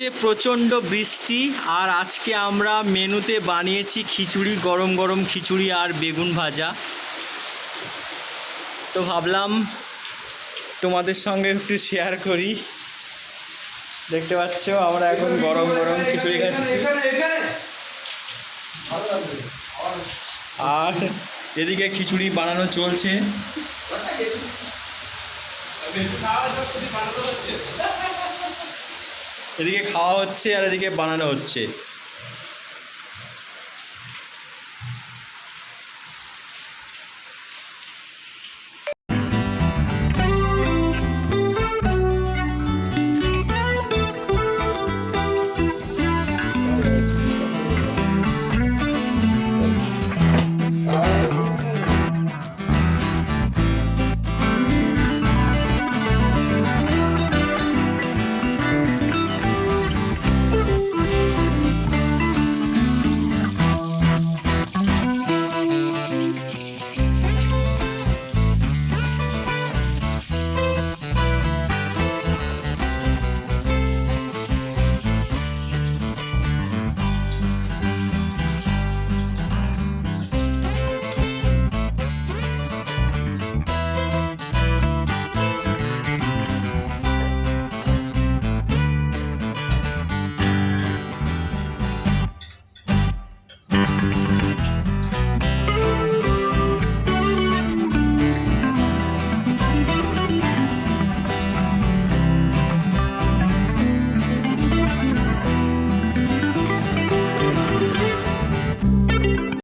প্রচণ্ড বৃষ্টি আর আজকে আমরা মেনুতে বানিয়েছি খিচুড়ি, গরম গরম খিচুড়ি আর বেগুন ভাজা। তো ভাবলাম তোমাদের সঙ্গে একটু শেয়ার করি। দেখতে পাচ্ছ, আমরা এখন গরম গরম খিচুড়ি খাচ্ছি। আর এদিকে খিচুড়ি বানানো চলছে। এদিকে খাওয়া হচ্ছে আর এদিকে বানানো হচ্ছে।